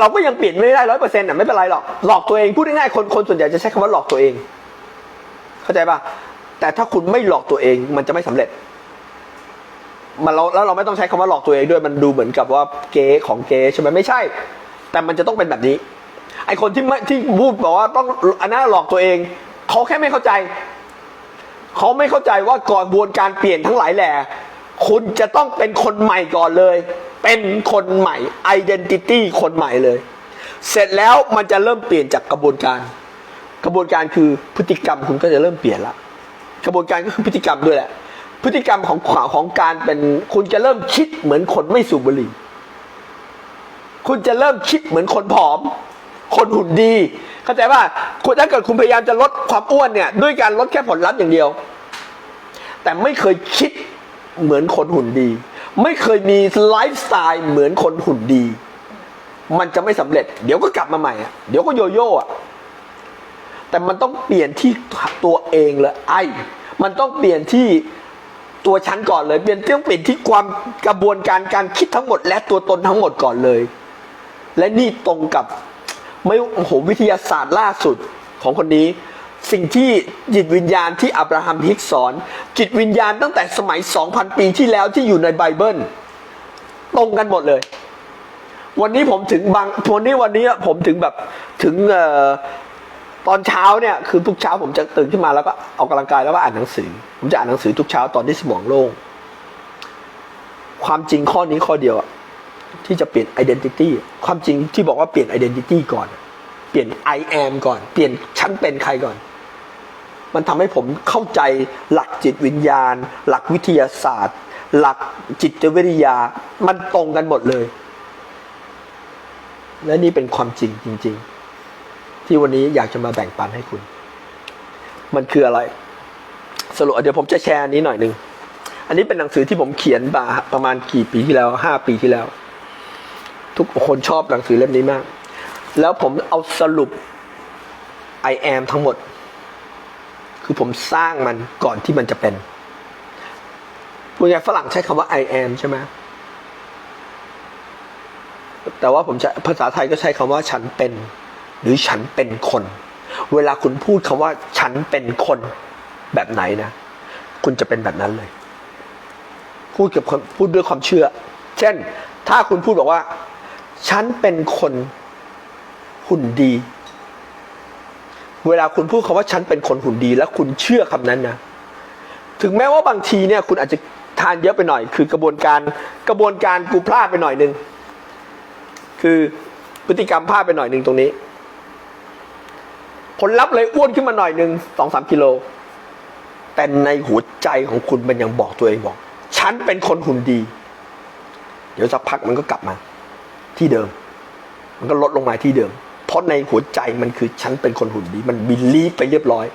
เราก็ยังเปลี่ยนไม่ได้ร้อยเปอร์เซ็นต์อะไม่เป็นไรหรอกหลอกตัวเองพูดง่ายๆคนคนส่วนใหญ่จะใช้คำว่าหลอกตัวเอง เข้าใจป่ะแต่ถ้าคุณไม่หลอกตัวเองมันจะไม่สำเร็จ มันเราแล้วเราไม่ต้องใช้คำว่าหลอกตัวเองด้วยมันดูเหมือนกับว่าเก๊ของเก๊ใช่ไหมไม่ใช่ แต่มันจะต้องเป็นแบบนี้ ไอคนที่ไม่ที่พูดบอกว่าต้องอันนั้นหลอกตัวเองเขาแค่ไม่เข้าใจเขาไม่เข้าใจว่ากระบวนการเปลี่ยนทั้งหลายแหล่คุณจะต้องเป็นคนใหม่ก่อนเลย เป็นคนใหม่ identity คนใหม่เลย เสร็จแล้วมันจะเริ่มเปลี่ยนจากกระบวนการ กระบวนการคือพฤติกรรมคุณก็จะเริ่มเปลี่ยนละกระบวนการก็คือพฤติกรรมด้วยแหละ พฤติกรรมของขวาของการเป็นคุณจะเริ่มคิดเหมือนคนไม่สูบบุหรี่คุณจะเริ่มคิดเหมือนคนผอม คนหุ่นดี เข้าใจว่าคุณถ้าเกิดคุณพยายามจะลดความอ้วนเนี่ย ด้วยการลดแค่ผลลัพธ์อย่างเดียว แต่ไม่เคยคิดเหมือนคนหุ่นดี ไม่เคยมีไลฟ์สไตล์เหมือนคนหุ่นดี มันจะไม่สำเร็จ เดี๋ยวก็กลับมาใหม่อะเดี๋ยวก็โยโย่อะแต่มันต้องเปลี่ยนที่ตัวเองเลยไอ้มันต้องเปลี่ยนที่ตัวฉันก่อนเลยเปลี่ยนต้องเปลี่ยนที่ความกระบวนการการคิดทั้งหมด และตัวตนทั้งหมดก่อนเลย และนี่ตรงกับไม่โอ้โหวิทยาศาสตร์ล่าสุดของคนนี้ สิ่งที่จิตวิญญาณที่อับราฮัมฮิกสอน จิตวิญญาณตั้งแต่สมัย 2,000 ปีที่แล้วที่อยู่ในไบเบิล ตรงกันหมดเลย วันนี้ผมถึงบางวันนี้วันนี้ผมถึงแบบถึงออตอนเช้าเนี่ยคือทุกเช้าผมจะตื่นขึ้นมาแล้วก็ออกกำลังกายแล้วก็อ่านหนังสือ ผมจะอ่านหนังสือทุกเช้าตอนที่สมองโล่งความจริงข้อนี้ข้อเดียวที่จะเปลี่ยน identity ความจริงที่บอกว่าเปลี่ยน identity ก่อน เปลี่ยน I am ก่อน เปลี่ยนฉันเป็นใครก่อน มันทำให้ผมเข้าใจหลักจิตวิญญาณ หลักวิทยาศาสตร์ หลักจิตวิทยา มันตรงกันหมดเลย และนี่เป็นความจริงจริง ๆ ที่วันนี้อยากจะมาแบ่งปันให้คุณ มันคืออะไร สรุปเดี๋ยวผมจะแชร์อันนี้หน่อยหนึ่งอันนี้เป็นหนังสือที่ผมเขียนมาประมาณกี่ปีที่แล้วห้าปีที่แล้ว ทุกคนชอบหนังสือเล่มนี้มาก แล้วผมเอาสรุป I am ทั้งหมด คือผมสร้างมันก่อนที่มันจะเป็นพูดง่ายฝรั่งใช้คำว่า I am ใช่ไหมแต่ว่าผมจะภาษาไทยก็ใช้คำว่าฉันเป็น หรือฉันเป็นคน เวลาคุณพูดคำว่า ฉันเป็นคนแบบไหนนะ คุณจะเป็นแบบนั้นเลย พูดกับพูดด้วยความเชื่อ เช่น ถ้าคุณพูดบอกว่า ฉันเป็นคนหุ่นดี เวลาคุณพูดคำว่าฉันเป็นคนหุ่นดี แล้วคุณเชื่อคำนั้นนะ ถึงแม้ว่าบางทีเนี่ย คุณอาจจะทานเยอะไปหน่อย คือกระบวนการกระบวนการกูพลาดไปหน่อยนึงคือพฤติกรรมพลาดไปหน่อยนึงตรงนี้ ผลลัพธ์เลยอ้วนขึ้นมาหน่อยหนึ่งสองสามกิโล แต่ในหัวใจของคุณมันยังบอกตัวเองบอก ฉันเป็นคนหุ่นดี เดี๋ยวสักพักมันก็กลับมา ที่เดิม มันก็ลดลงมาที่เดิม ราะในหัวใจมันคือฉันเป็นคนหุ่นดี มันบิลีฟไปเรียบร้อย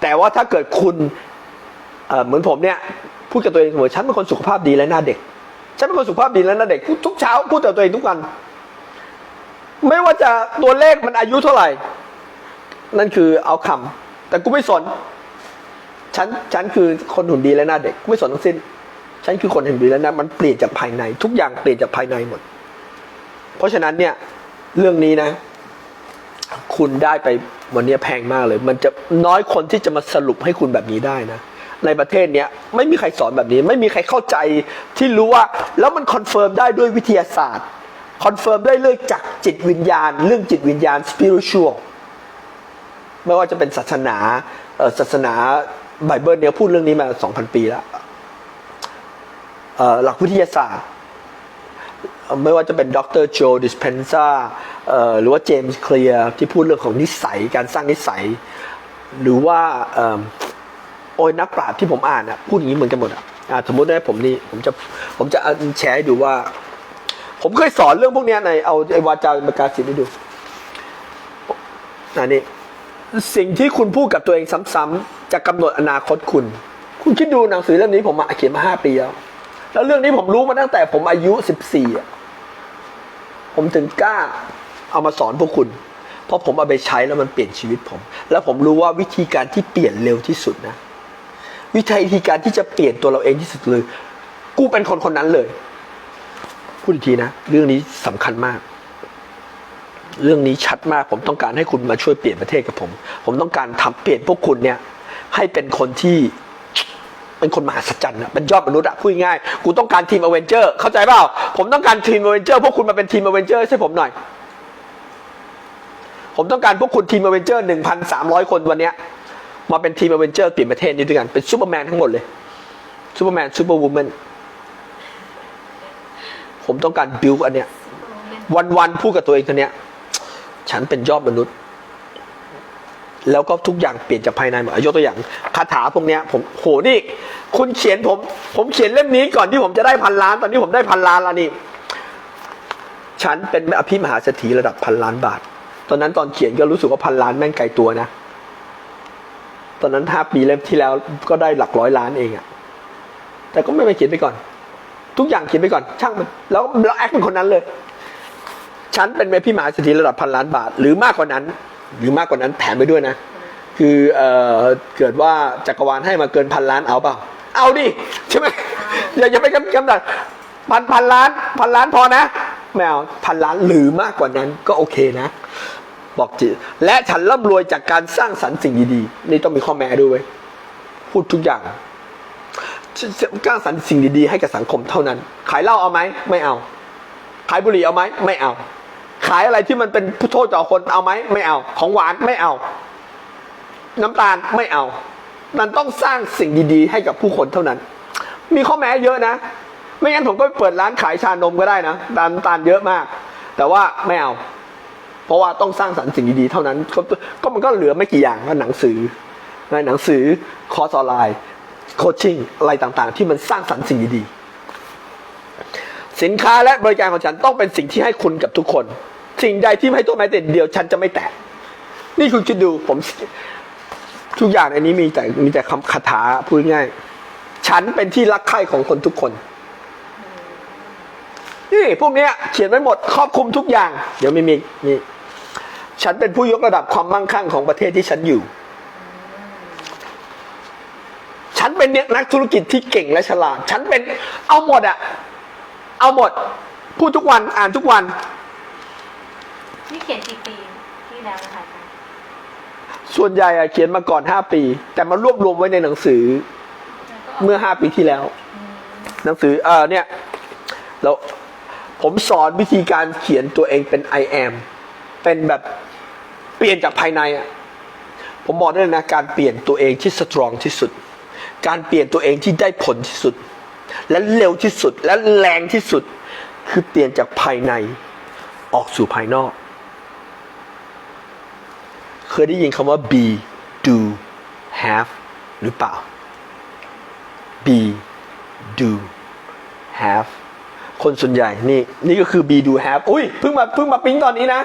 แต่ว่าถ้าเกิดคุณเหมือนผมเนี่ยพูดกับตัวเองเสมอฉันเป็นคนสุขภาพดีและหน้าเด็กฉันเป็นคนสุขภาพดีและหน้าเด็กทุกเช้าพูดกับตัวเองทุกวัน ไม่ว่าจะตัวเลขมันอายุเท่าไหร่ นั่นคือเอาคำแต่กูไม่สนฉันฉันคือคนหุ่นดีและหน้าเด็กกูไม่สนทั้งสิ้น ฉันคือคนหุ่นดีและหน้ามันเปลี่ยนจากภายใน ทุกอย่างเปลี่ยนจากภายในหมด เพราะฉะนั้นเนี่ยเรื่องนี้นะ คุณได้ไปวันนี้แพงมากเลย มันจะน้อยคนที่จะมาสรุปให้คุณแบบนี้ได้นะ ในประเทศเนี้ยไม่มีใครสอนแบบนี้ ไม่มีใครเข้าใจที่รู้ว่า แล้วมันคอนเฟิร์มได้ด้วยวิทยาศาสตร์คอนเฟิร์มได้เรื่องจากจิตวิญญาณ เรื่องจิตวิญญาณ spiritual ไม่ว่าจะเป็นศาสนาศาสนาไบเบิลเนี่ยพูดเรื่องนี้มา 2,000 ปีแล้วหลักวิทยาศาสตร์ ไม่ว่าจะเป็นดรโจดิสเพนซ่าหรือว่าเจมส์เคลียร์ที่พูดเรื่องของนิสัยการสร้างนิสัย หรือว่าโอ้ยนักปราชญ์ที่ผมอ่านอะพูดอย่างนี้เหมือนกันหมดอะอะสมมติได้ผมนี่ผมจะผมจะแชร์ให้ดูว่า ผมเคยสอนเรื่องพวกนี้ในเอาไอ้วาจาเป็นประกาศสิทธิ์ให้ดูอันนี้สิ่งที่คุณพูดกับตัวเองซ้ำๆจะกำหนดอนาคตคุณ คุณคิดดูหนังสือเล่มนี้ผมอะเขียนมาห้าปีแล้ว แล้วเรื่องนี้ผมรู้มาตั้งแต่ผมอายุสิบสี่อะ ผมถึงกล้าเอามาสอนพวกคุณ เพราะผมเอาไปใช้แล้วมันเปลี่ยนชีวิตผม แล้วผมรู้ว่าวิธีการที่เปลี่ยนเร็วที่สุดนะ วิธีการที่จะเปลี่ยนตัวเราเองที่สุดเลย กูเป็นคนคนนั้นเลย พูดอีกทีนะ เรื่องนี้สำคัญมาก เรื่องนี้ชัดมาก ผมต้องการให้คุณมาช่วยเปลี่ยนประเทศกับผม ผมต้องการทำเปลี่ยนพวกคุณเนี่ย ให้เป็นคนที่ เป็นคนมหัศจรรย์อะเป็นยอดมนุษย์อะพูดง่ายกูต้องการทีมอเวนเจอร์เข้าใจเปล่า ผมต้องการทีมอเวนเจอร์พวกคุณมาเป็นทีมอเวนเจอร์ให้ผมหน่อย ผมต้องการพวกคุณทีมอเวนเจอร์หนึ่งพันสามร้อยคนวันเนี้ยมาเป็นทีมอเวนเจอร์เปลี่ยนประเทศนี้ด้วยกันเป็นซูเปอร์แมนทั้งหมดเลยซูเปอร์แมนซูเปอร์วูแมนผมต้องการบิวอันเนี้ยวันวันๆพูดกับตัวเองตัวเนี้ย ฉันเป็นยอดมนุษย์ แล้วก็ทุกอย่างเปลี่ยนจากภายในหมดอะยกตัวอย่างคาถาพวกเนี้ยผมโหนี่ คุณเขียนผม ผมเขียนเล่มนี้ก่อนที่ผมจะได้พันล้าน ตอนนี้ผมได้พันล้านแล้วนี่ฉันเป็นอภิมหาเศรษฐีระดับพันล้านบาท ตอนนั้นตอนเขียนก็รู้สึกว่าพันล้านแม่งไกลตัวนะ ตอนนั้นห้าปีเล่มที่แล้วก็ได้หลักร้อยล้านเองอะแต่ก็ไม่ไปเขียนไปก่อน ทุกอย่างเขียนไปก่อน ช่างมัน แล้วแล้วแอคเป็นคนนั้นเลย ฉันเป็นเมพี่มาเศรษฐีระดับพันล้านบาท หรือมากกว่านั้น หรือมากกว่านั้นแถมไปด้วยนะ คือเอ่อเกิดว่าจักรวาลให้มาเกินพันล้านเอาเปล่า เอาดิใช่ไหมอย่าอย่าไปกำกำหนัดพันพันล้านพันล้านพอนะไม่เอาพันล้านหรือมากกว่านั้นก็โอเคนะ บอกจิและฉันร่ำรวยจากการสร้างสรรค์สิ่งดีๆนี่ต้องมีข้อแม้ด้วยพูดทุกอย่างสร้างสรรค์สิ่งดีๆให้กับสังคมเท่านั้น ขายเหล้าเอาไหมไม่เอา ขายบุหรี่เอาไหมไม่เอา ขายอะไรที่มันเป็นโทษต่อคนเอาไหมไม่เอา ของหวานไม่เอา น้ำตาลไม่เอา มันต้องสร้างสิ่งดีๆ ให้กับผู้คนเท่านั้น มีข้อแม้เยอะนะ ไม่งั้นผมก็ไปเปิดร้านขายชานมก็ได้นะน้ำตาลเยอะมาก แต่ว่าไม่เอา เพราะว่าต้องสร้างสรรค์สิ่งดีๆเท่านั้น ก็ก็มันก็เหลือไม่กี่อย่างก็หนังสือในหนังสือคอร์สออนไลน์โคชชิ่งอะไรต่างๆ ที่มันสร้างสรรค์สิ่งดีๆสินค้าและบริการของฉันต้องเป็นสิ่งที่ให้คุณกับทุกคน สิ่งใดที่ไม่ให้ตัวแม้แต่เดียว ฉันจะไม่แตะ นี่คุณคิดดูผม ทุกอย่างในนี้มีแต่มีแต่คำคาถาพูดง่าย ฉันเป็นที่รักใคร่ของคนทุกคนนี่พวกเนี้ยเขียนไว้หมดครอบคลุมทุกอย่าง เดี๋ยวไมีมีมีฉันเป็นผู้ยกระดับความมั่งคั่งของประเทศที่ฉันอยู่ ฉันเป็นนักธุรกิจที่เก่งและฉลาด ฉันเป็นเอาหมดอะเอาหมด พูดทุกวันอ่านทุกวัน นี่เขียนกี่ปีที่แล้วนะคะอาจารย์ส่วนใหญ่อะเขียนมาก่อนห้าปี แต่มารวบรวมไว้ในหนังสือแล้วก็เมื่อห้าปีที่แล้ว หนังสือเออเนี่ยแล้วผมสอนวิธีการเขียนตัวเองเป็น I am เป็นแบบเปลี่ยนจากภายในอะผมบอกได้เลยนะการเปลี่ยนตัวเองที่สตรองที่สุด การเปลี่ยนตัวเองที่ได้ผลที่สุด และเร็วที่สุดและแรงที่สุด คือเปลี่ยนจากภายในออกสู่ภายนอกเค ยได้ยินคำว่า be do have หรือเปล่า be do have คนส่วนใหญ่นี่นี่ก็คือ be do have อุ้ยเพิ่งมาเพิ่งมาปิ๊งตอนนี้นะ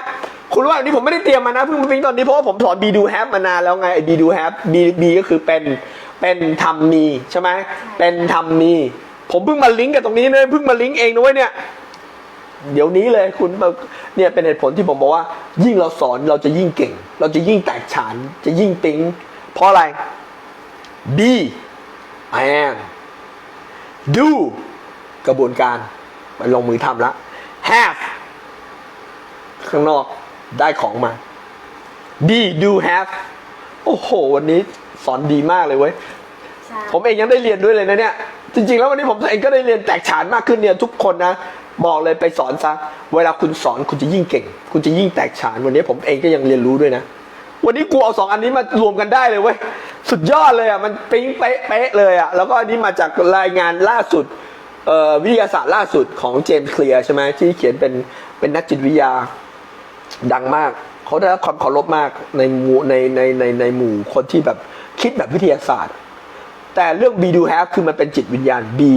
คุณรู้ว่าอันนี้ผมไม่ได้เตรียมมานะเพิ่งมาปิ๊งตอนนี้เพราะว่าผมสอน be do have มานานแล้วไงไอ้ be do have be be ก็คือเป็นเป็นทำมีใช่ไหมเป็นทำมี ผมเพิ่งมาลิงก์กับตรงนี้เลยเพิ่งมาลิงก์เองนะเว้ยเนี่ย เดี๋ยวนี้เลยคุณเนี่ยเป็นเหตุผลที่ผมบอกว่า ยิ่งเราสอนเราจะยิ่งเก่ง เราจะยิ่งแตกฉานจะยิ่งปิ๊งเพราะอะไร be I am do กระบวนการไปลงมือทำละ have ข้างนอกได้ของมา be do have โอ้โห วันนี้สอนดีมากเลยเว้ยใช่ผมเองยังได้เรียนด้วยเลยนะเนี่ย จริง ๆ แล้ววันนี้ผมเองก็ได้เรียนแตกฉานมากขึ้นเนี่ยทุกคนนะ บอกเลยไปสอนซะ เวลาคุณสอนคุณจะยิ่งเก่ง คุณจะยิ่งแตกฉาน วันนี้ผมเองก็ยังเรียนรู้ด้วยนะ วันนี้กูเอาสองอันนี้มารวมกันได้เลยเว้ย สุดยอดเลยอะ มันปิ๊งเป๊ะเป๊ะเลยอะ แล้วก็อันนี้มาจากรายงานล่าสุดวิทยาศาสตร์ล่าสุดของเจมส์เคลียร์ใช่ไหมที่เขียนเป็นเป็นนักจิตวิทยาดังมาก เขาได้รับความเคารพมากในหมู่ในในในในหมู่คนที่แบบคิดแบบวิทยาศาสตร์ แต่เรื่อง be do have คือมันเป็นจิตวิญญาณ be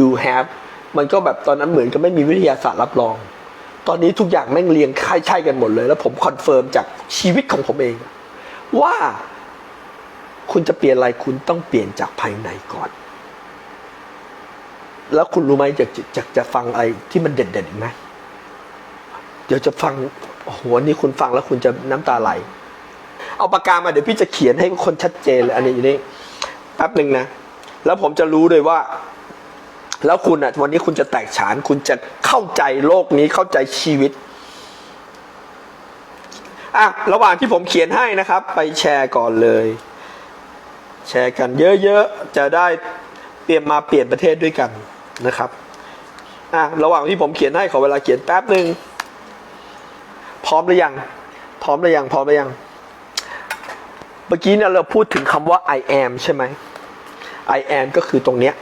do have มันก็แบบตอนนั้นเหมือนกับไม่มีวิทยาศาสตร์รับรอง ตอนนี้ทุกอย่างแม่งเรียงค่ายใช่กันหมดเลย แล้วผมคอนเฟิร์มจากชีวิตของผมเอง ว่าคุณจะเปลี่ยนอะไรคุณต้องเปลี่ยนจากภายในก่อน แล้วคุณรู้ไหมจะจะจะจะฟังอะไรที่มันเด็ดๆอีกไหมเดี๋ยวจะฟังโอ้โหวันนี้คุณฟังแล้วคุณจะน้ำตาไหล เอาปากกามาเดี๋ยวพี่จะเขียนให้คนชัดเจนเลยอันนี้อยู่นี่แป๊บหนึ่งนะ แล้วผมจะรู้เลยว่า แล้วคุณอะวันนี้คุณจะแตกฉาน คุณจะเข้าใจโลกนี้เข้าใจชีวิตอะระหว่างที่ผมเขียนให้นะครับ ไปแชร์ก่อนเลย แชร์กันเยอะๆ จะได้เตรียมมาเปลี่ยนประเทศด้วยกันนะครับอะระหว่างที่ผมเขียนให้ขอเวลาเขียนแป๊บหนึ่งพร้อมหรือยัง พร้อมหรือยัง พร้อมหรือยัง เมื่อกี้เนี่ยเราพูดถึงคำว่า I am ใช่ไหม I am ก็คือตรงเนี้ย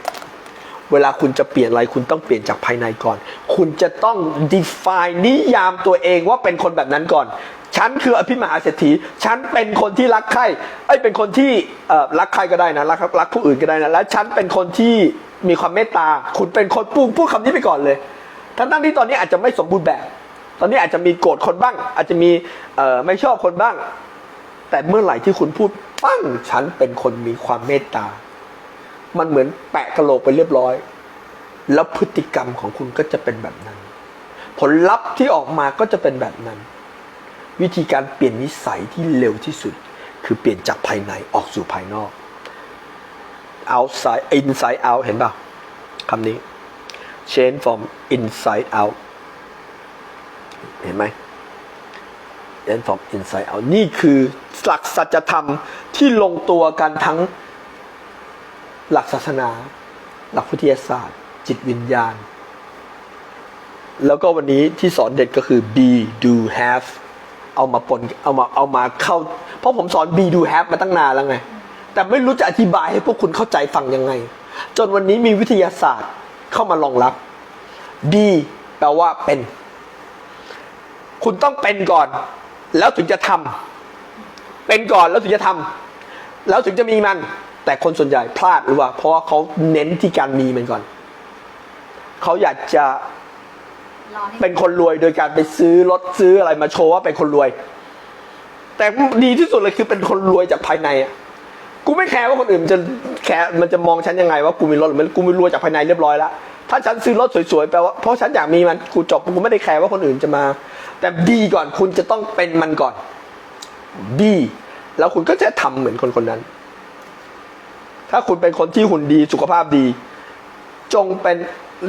เวลาคุณจะเปลี่ยนอะไรคุณต้องเปลี่ยนจากภายในก่อน คุณจะต้อง define นิยามตัวเองว่าเป็นคนแบบนั้นก่อน ฉันคืออภิมหาเศรษฐี ฉันเป็นคนที่รักใครไอ้ยเป็นคนที่รักใครก็ได้นะรักรักผู้อื่นก็ได้นะและฉันเป็นคนที่มีความเมตตา คุณเป็นคนพูดพูดคำนี้ไปก่อนเลยทั้งทั้งๆที่ตอนนี้อาจจะไม่สมบูรณ์แบบ ตอนนี้อาจจะมีโกรธคนบ้าง อาจจะมีไม่ชอบคนบ้าง แต่เมื่อไหร่ที่คุณพูดปั้งฉันเป็นคนมีความเมตตา มันเหมือนแปะกระโหลกไปเรียบร้อย แล้วพฤติกรรมของคุณก็จะเป็นแบบนั้น ผลลัพธ์ที่ออกมาก็จะเป็นแบบนั้น วิธีการเปลี่ยนนิสัยที่เร็วที่สุด คือเปลี่ยนจากภายในออกสู่ภายนอก outside inside out เห็นป่ะคำนี้ change from inside out เห็นไหม change from inside out นี่คือหลักสัจธรรมที่ลงตัวกันทั้ง หลักศาสนา หลักวิทยาศาสตร์ จิตวิญญาณ แล้วก็วันนี้ที่สอนเด็ดก็คือ be do have เอามาปนเอามาเอามาเข้า เพราะผมสอน be do have มาตั้งนานแล้วไง แต่ไม่รู้จะอธิบายให้พวกคุณเข้าใจฟังยังไง จนวันนี้มีวิทยาศาสตร์เข้ามารองรับ be แปลว่าเป็น คุณต้องเป็นก่อน แล้วถึงจะทำเป็นก่อนแล้วถึงจะทำแล้วถึงจะมีมัน แต่คนส่วนใหญ่พลาดหรือว่า เพราะว่าเขาเน้นที่การมีมันก่อน เขาอยากจะเป็นคนรวยโดยการไปซื้อรถซื้ออะไรมาโชว์ว่าเป็นคนรวย แต่ดีที่สุดเลยคือเป็นคนรวยจากภายในอะกูไม่แคร์ว่าคนอื่นมันจะแคร์มันจะมองฉันยังไงว่ากูมีรถหรือไม่กูมีรวยจากภายในเรียบร้อยแล้วถ้าฉันซื้อรถสวยๆแปลว่าเพราะฉันอยากมีมันกูจบกูไม่ได้แคร์ว่าคนอื่นจะมา แต่ดีก่อนคุณจะต้องเป็นมันก่อนดีแล้วคุณก็จะทำเหมือนคนคนนั้น ถ้าคุณเป็นคนที่หุ่นดีสุขภาพดี จงเป็น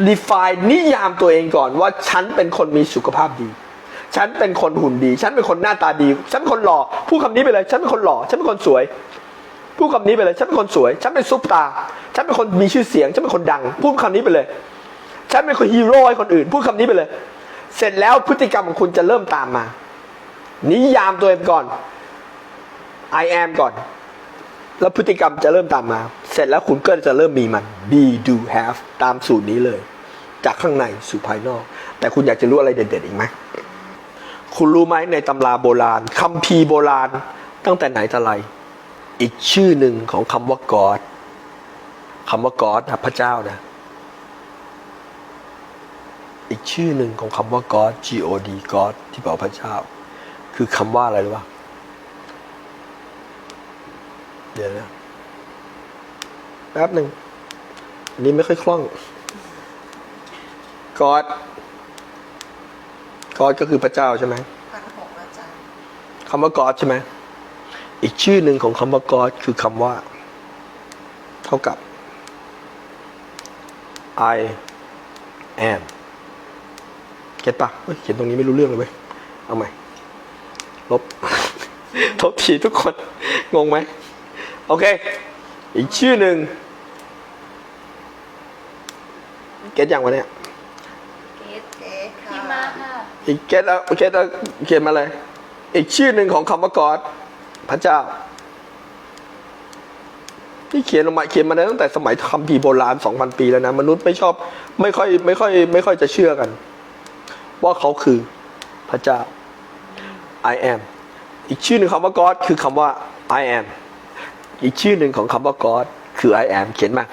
define นิยามตัวเองก่อนว่าฉันเป็นคนมีสุขภาพดี ฉันเป็นคนหุ่นดี ฉันเป็นคนหน้าตาดี ฉันเป็นคนหล่อพูดคำนี้ไปเลยฉันเป็นคนหล่อฉันเป็นคนสวยพูดคำนี้ไปเลยฉันเป็นคนสวย ฉันเป็นซุปตา ฉันเป็นคนมีชื่อเสียง ฉันเป็นคนดัง พูดคำนี้ไปเลย ฉันเป็นคนฮีโร่ให้คนอื่น พูดคำนี้ไปเลย เสร็จแล้วพฤติกรรมของคุณจะเริ่มตามมา นิยามตัวเองก่อน I am ก่อน แล้วพฤติกรรมจะเริ่มตามมา เสร็จแล้วคุณก็จะเริ่มมีมัน be do have ตามสูตรนี้เลย จากข้างในสู่ภายนอก แต่คุณอยากจะรู้อะไรเด็ดๆอีกไหมคุณรู้ไหมในตำราโบราณคัมภีโบราณตั้งแต่ไหนแต่ไร อีกชื่อหนึ่งของคำว่ากอดคำว่ากอดนะพระเจ้านะ อีกชื่อหนึ่งของคำว่ากอด G O D กอดที่แปลว่าพระเจ้า คือคำว่าอะไรรู้ป่ะ เดี๋ยวนะแป๊บหนึ่งอันนี้ไม่ค่อยคล่อง กอด กอดก็คือพระเจ้าใช่ไหมพันหกอาจารย์คำว่ากอดใช่ไหม อีกชื่อหนึ่งของคำว่ากอดคือคำว่า เท่ากับ I am เก็ตปะเฮ้ยเขียนตรงนี้ไม่รู้เรื่องเลยเว้ย เอาใหม่ ลบ ทบทีทุกคน งงไหม โอเค อีกชื่อหนึ่งเก็ตอย่างวะเนี่ยเกตเก๊ค่ะพิมพ์มาค่ะ อีกเก็ตแล้วเก็ตแล้วเขียนมาเลย อีกชื่อหนึ่งของคำว่ากอดพระเจ้าที่เขียนออกมาเขียนมาตั้งแต่สมัยคัมภีร์โบราณสองพันปีแล้วนะ มนุษย์ไม่ชอบไม่ค่อยไม่ค่อย ไม่ค่อยจะเชื่อกัน ว่าเขาคือพระเจ้า I am อีกชื่อหนึ่งคำว่า God คือคำว่า I am อีกชื่อหนึ่งของคำว่า God คือ I am เขียนมา